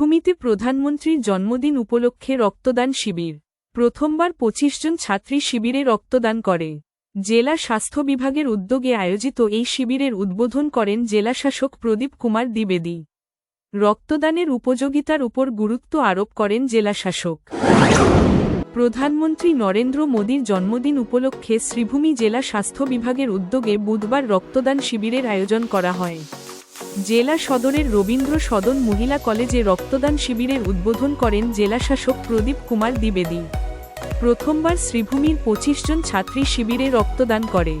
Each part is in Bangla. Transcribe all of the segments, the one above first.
বীরভূমিতে প্রধানমন্ত্রীর জন্মদিন উপলক্ষে রক্তদান শিবির প্রথমবার ২৫ জন ছাত্রী শিবিরে রক্তদান করে জেলা স্বাস্থ্য বিভাগের উদ্যোগে আয়োজিত এই শিবিরের উদ্বোধন করেন জেলাশাসক প্রদীপ কুমার দ্বিবেদী রক্তদানের উপযোগিতার উপর গুরুত্ব আরোপ করেন জেলাশাসক প্রধানমন্ত্রী নরেন্দ্র মোদীর জন্মদিন উপলক্ষে শ্রীভূমি জেলা স্বাস্থ্য বিভাগের উদ্যোগে বুধবার রক্তদান শিবিরের আয়োজন করা হয় জেলা সদরের রবীন্দ্র সদন মহিলা কলেজে রক্তদান শিবিরের উদ্বোধন করেন জেলাশাসক প্রদীপ কুমার দ্বিবেদী প্রথমবার শ্রীভূমির পঁচিশ জন ছাত্রী শিবিরে রক্তদান করে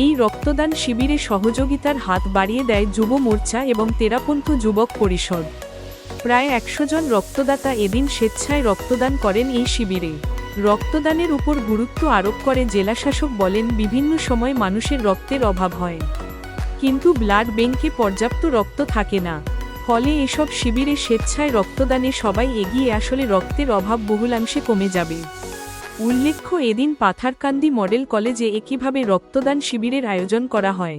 এই রক্তদান শিবিরে সহযোগিতার হাত বাড়িয়ে দেয় যুব মোর্চা এবং তেরাপন্থ যুবক পরিষদ প্রায় একশো জন রক্তদাতা এদিন স্বেচ্ছায় রক্তদান করেন এই শিবিরে রক্তদানের উপর গুরুত্ব আরোপ করে জেলাশাসক বলেন বিভিন্ন সময় মানুষের রক্তের অভাব হয় কিন্তু ব্লাড ব্যাংকে পর্যাপ্ত রক্ত থাকে না ফলে এসব শিবিরে স্বেচ্ছায় রক্তদানে সবাই এগিয়ে আসলে রক্তের অভাব বহুলাংশে কমে যাবে উল্লেখ্য এদিন পাথারকান্দি মডেল কলেজে একইভাবে রক্তদান শিবিরের আয়োজন করা হয়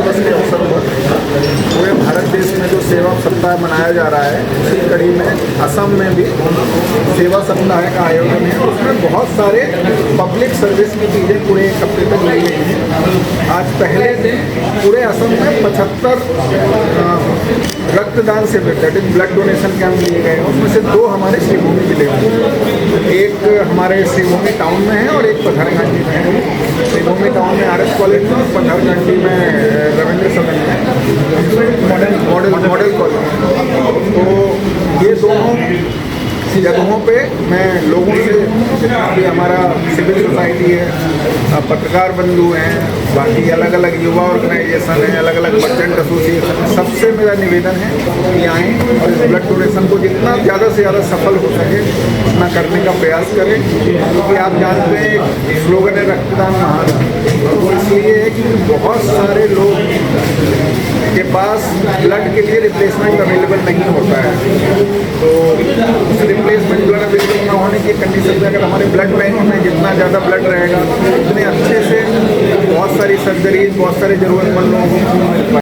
जा रहा है इसी कड़ी में असम में भी सेवा सप्ताह का आयोजन है उसमें बहुत सारे पब्लिक सर्विस की चीज़ें पूरे एक हफ्ते तक ली गई हैं आज पहले दिन पूरे असम में पचहत्तर रक्तदान शिविर that is blood donation camp लिए गए हैं उसमें से दो हमारे शिवभूमि जिले में एक हमारे शिवभूमि टाउन में है और एक पथरघाटी में है होमी टाउन में आर एस कॉलेज में पंद्रह घंटी में रविंद्र सदन में मॉडल मॉडल मॉडल कॉलेज तो ये दोनों जगहों पे मैं लोगों से भी हमारा सिविल सोसाइटी है पत्रकार बंधु हैं बाकी अलग अलग युवा ऑर्गेनाइजेशन हैं अलग अलग मर्चेंट एसोसिएशन सबसे मेरा निवेदन है कि आएँ और इस ब्लड डोनेशन को जितना ज़्यादा से ज़्यादा सफल हो सके उतना करने का प्रयास करें क्योंकि आप जानते हैं स्लोगन है रक्तदान महादान वो इसलिए है कि बहुत सारे लोग के पास ब्लड के लिए रिप्लेसमेंट अवेलेबल नहीं होता है तो उस रिप्लेसमेंट ब्लड अवेलेबल ना होने की कंडीशन में अगर हमारे ब्लड बैंक में जितना ज़्यादा ब्लड रहेगा उतने अच्छे से बहुत सारी सर्जरीज बहुत सारे ज़रूरतमंद लोगों को